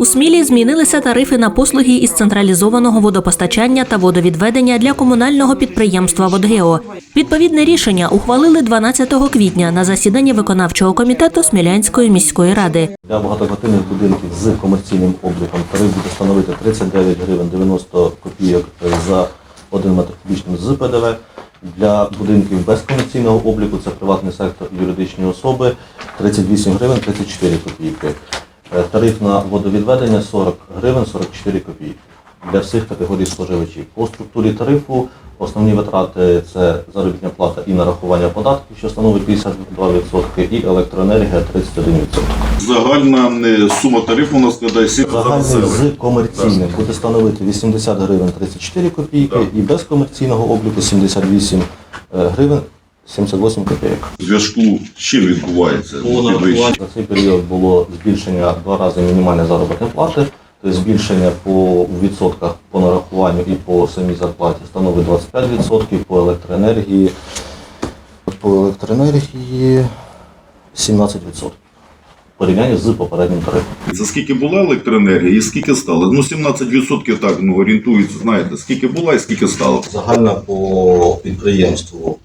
У Смілі змінилися тарифи на послуги із централізованого водопостачання та водовідведення для комунального підприємства «Водгео». Відповідне рішення ухвалили 12 квітня на засіданні виконавчого комітету Смілянської міської ради. Для багатоквартирних будинків з комерційним обліком тариф буде становити 39 гривень 90 копійок за 1 метр кубічний з ПДВ. Для будинків без комерційного обліку це приватний сектор і юридичні особи 38 гривень 34 копійки. Е, Тариф на водовідведення 40 гривень 44 копійки для всіх категорій споживачів. По структурі тарифу основні витрати це заробітна плата і нарахування податків, що становить 52%, і електроенергія 31%. Загальна е, сума тарифу у нас складає 7 Загальний з комерційним буде становити 80 гривень 34 копійки і без комерційного обліку 78 гривень 78 копійок. В зв'язку з чим відбувається підвищення? за цей період було збільшення два рази мінімальної заробітної плати, тобто збільшення по відсотках по нарахуванню і по самій зарплаті становить 25%, по електроенергії по електроенергії 17% в порівнянні з попереднім тарифом. За скільки була електроенергія і скільки стало? Ну 17% так ну, орієнтується, знаєте, скільки була і скільки стало. Загально по підприємству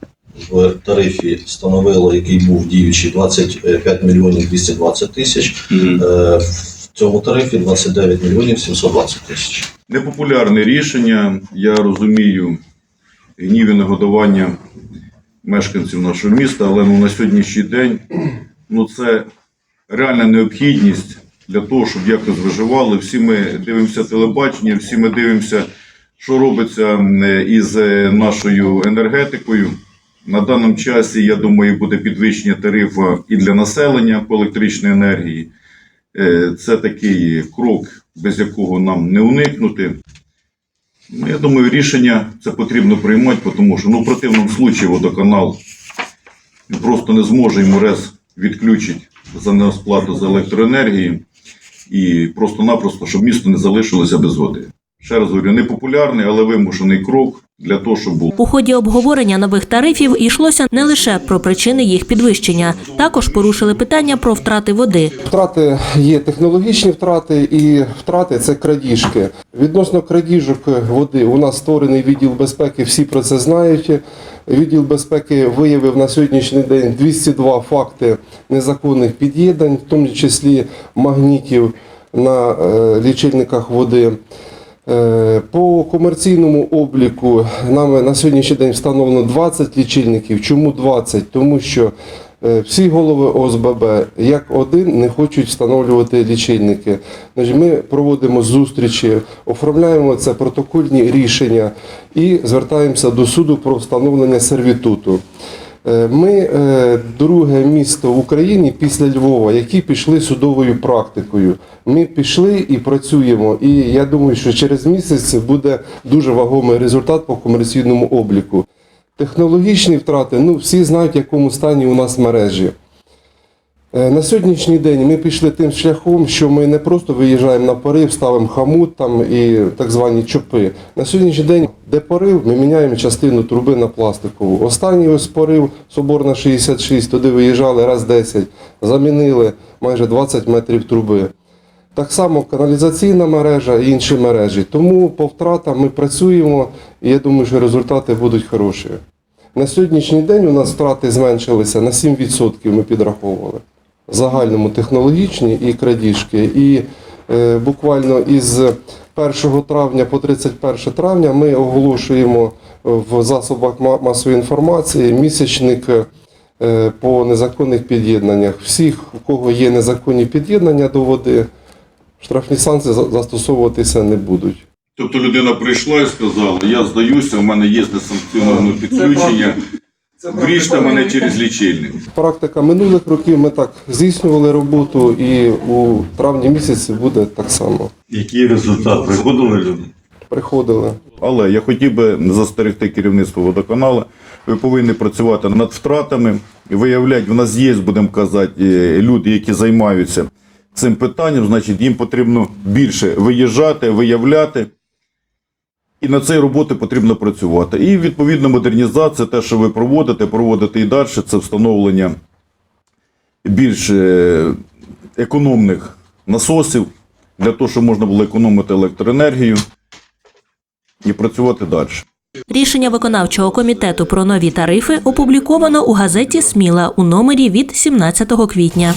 в тарифі становило, який був діючий 25 мільйонів 220 тисяч. Е, В цьому тарифі 29 мільйонів 720 тисяч. Непопулярне рішення, я розумію, гнів і негодування мешканців нашого міста, але ну, на сьогоднішній день ну, це реальна необхідність для того, щоб якось виживали. Всі ми дивимося телебачення, всі ми дивимося, що робиться із е, нашою енергетикою. На даному часі, я думаю, буде підвищення тарифу і для населення по електричній енергії. Е, Це такий крок, без якого нам не уникнути. Ну, я думаю, рішення це потрібно приймати, тому що ну, в противному случаї водоканал просто не зможе йому РЕС відключити за несплату за електроенергію і просто-напросто, щоб місто не залишилося без води. Ще раз говорю, непопулярний, але вимушений крок для того, щоб було. У ході обговорення нових тарифів йшлося не лише про причини їх підвищення, також порушили питання про втрати води. Втрати є технологічні втрати і втрати це крадіжки. Відносно крадіжок води у нас створений відділ безпеки, всі про це знають. Відділ безпеки виявив на сьогоднішній день 202 факти незаконних під'єднань, в тому числі магнітів на е, лічильниках води. Е, По комерційному обліку нами на сьогоднішній день встановлено 20 лічильників. Чому 20? Тому що е, всі голови ОСББ як один не хочуть встановлювати лічильники. Ми проводимо зустрічі, оформляємо це протокольні рішення і звертаємося до суду про встановлення сервітуту. Е, Ми е, друге місто в Україні після Львова, які пішли судовою практикою. Ми пішли і працюємо. І я думаю, що через місяць буде дуже вагомий результат по комерційному обліку. Технологічні втрати, ну всі знають, в якому стані у нас мережі. Е, На сьогоднішній день ми пішли тим шляхом, що ми не просто виїжджаємо на порив, ставимо хамут там і так звані чопи. На сьогоднішній день, де порив, ми міняємо частину труби на пластикову. Останній ось порив Соборна 66, туди виїжджали раз 10, замінили майже 20 метрів труби. Так само каналізаційна мережа і інші мережі. Тому по втратам ми працюємо, і я думаю, що результати будуть хороші. На сьогоднішній день у нас втрати зменшилися на 7% ми підраховували. Загальному технологічні і крадіжки. І е, буквально із 1 травня по 31 травня ми оголошуємо в засобах масової інформації місячник е, по незаконних під'єднаннях. Всіх, у кого є незаконні під'єднання до води, штрафні санкції застосовуватися не будуть. Тобто людина прийшла і сказала, я здаюся, в мене є несанкціоноване підключення, вріжте мене через лічильник. Практика минулих років ми так здійснювали роботу, і у травні місяці буде так само. Який результат? Приходили люди? Приходили. Але я хотів би застерегти керівництво водоканалу. Ви повинні працювати над втратами, виявляти, в нас є, будемо казати, е, люди, які займаються цим питанням, значить, їм потрібно більше виїжджати, виявляти. І над цією роботою потрібно працювати. І відповідно модернізація, те, що ви проводите, проводите і далі, це встановлення більш е, економних насосів, для того, щоб можна було економити електроенергію і працювати далі. Рішення виконавчого комітету про нові тарифи опубліковано у газеті Сміла у номері від 17 квітня.